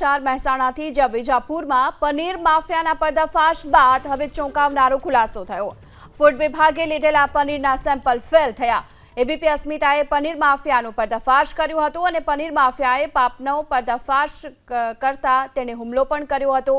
ચાર મહેસાણાથી જ્યાં વિજાપુરમાં પનીર માફિયાના પર્દાફાશ બાદ હવે ચોંકાવનારો ખુલાસો થયો. ફૂડ વિભાગે લીધેલા પનીરના સેમ્પલ ફેલ થયા. એબીપી અસ્મિતાએ પનીર માફિયાનું પર્દાફાશ કર્યું હતું અને પનીર માફિયાએ પાપનો પર્દાફાશ કરતા તેણે હુમલો પણ કર્યો હતો.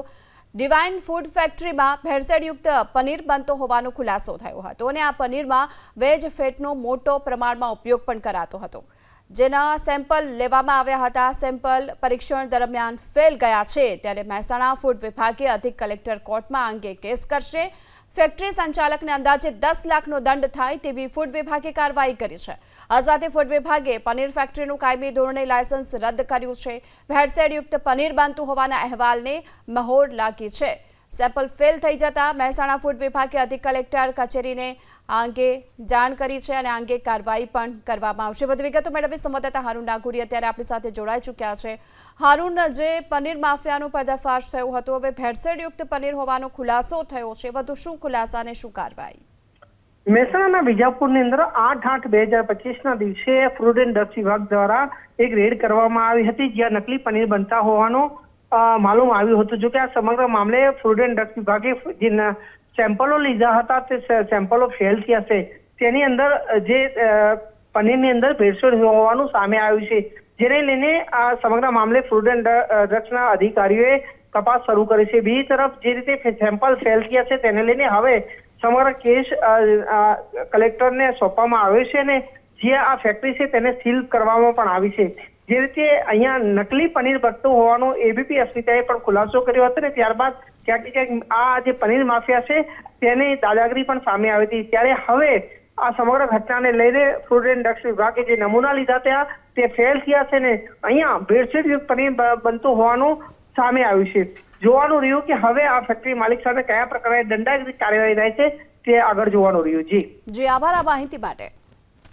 ડિવાઇન ફૂડ ફેક્ટરીમાં ભેળસેળયુક્ત પનીર બનતો હોવાનો ખુલાસો થયો હતો અને આ પનીરમાં વેજ ફેટનો મોટો પ્રમાણમાં ઉપયોગ પણ કરાતો હતો. જેના સેમ્પલ લેવામાં આવ્યા હતા. સેમ્પલ પરીક્ષણ દરમિયાન ફેલ ગયા છે. ત્યારે મહેસાણા ફૂડ વિભાગે અધિક કલેક્ટર કોર્ટમાં અંગે કેસ કરશે. ફેક્ટરી સંચાલકને અંદાજે દસ લાખનો દંડ થાય તેવી ફૂડ વિભાગે કાર્યવાહી કરી છે. આ ફૂડ વિભાગે પનીર ફેક્ટરીનું કાયમી ધોરણે લાયસન્સ રદ કર્યું છે. ભેળસેળયુક્ત પનીર બનતું હોવાના અહેવાલને મહોર લાગી છે. સેમ્પલ ફેલ થઈ જતા મહેસાણા ફૂડ વિભાગે અધિક કલેક્ટર કચેરીને આ અંગે જાણ કરી છે અને આ અંગે કાર્યવાહી પણ કરવામાં આવશે. વધુ વિગતો મેળવી સંવાદદાતા હારૂન નાગુરી અત્યારે આપણી સાથે જોડાઈ ચૂક્યા છે. હારૂન, જે પનીર માફિયાનો પર્દાફાશ થયો હતો, હવે ભેળસેળયુક્ત પનીર હોવાનો ખુલાસો થયો છે. વધુ શું ખુલાસા અને શું કાર્યવાહી? મહેસાણાના વિજાપુરની અંદર આઠ આઠ બે હજાર પચીસના દિવસે ફૂડ એન્ડ ડ્રગ્સ વિભાગ દ્વારા એક રેડ કરવામાં આવી હતી, જ્યાં નકલી પનીર બનતા હોવાનો માલુમ આવ્યું હતું. જો કે આ સમગ્ર મામલે ફૂડ એન્ડ ડ્રગ્સ વિભાગે જે સેમ્પલો લીધા હતા તે સેમ્પલો ફેલ થયા છે. તેની અંદર જે પનીરની અંદર ભેળસેળ હોવાનું સામે આવ્યું છે. જેને લઈને આ સમગ્ર મામલે ફૂડ એન્ડ ડ્રગ્સના અધિકારીઓએ તપાસ શરૂ કરી છે. બીજી તરફ, જે રીતે સેમ્પલ ફેલ થયા છે તેને લઈને હવે સમગ્ર કેસ કલેક્ટરને સોંપવામાં આવ્યો છે અને જે આ ફેક્ટરી છે તેને સીલ કરવામાં પણ આવી છે. જે રીતે અહીંયા નકલી પનીર બનતું હોવાનો એબીપી અસ્મિતાએ પણ ખુલાસો કર્યો હતો ને ત્યારબાદ ક્યાંક ક્યાંક આ જે પનીર માફિયા છે, તેની દાદાગીરી પણ સામે આવી હતી. ત્યારે હવે આ સમગ્ર ઘટનાને લઈને ફૂડ એન્ડ ડ્રગ્સ વિભાગે જે નમૂના લીધા હતા, તે ફેલ થયા છે ને અહીંયા ભેળસેળ પનીર બનતું હોવાનું સામે આવ્યું છે. જોવાનું રહ્યું કે હવે આ ફેક્ટરી માલિક સામે કયા પ્રકારે દંડાગીરી કાર્યવાહી થાય છે, તે આગળ જોવાનું રહ્યું. જી. જી, આભાર આ માહિતી માટે.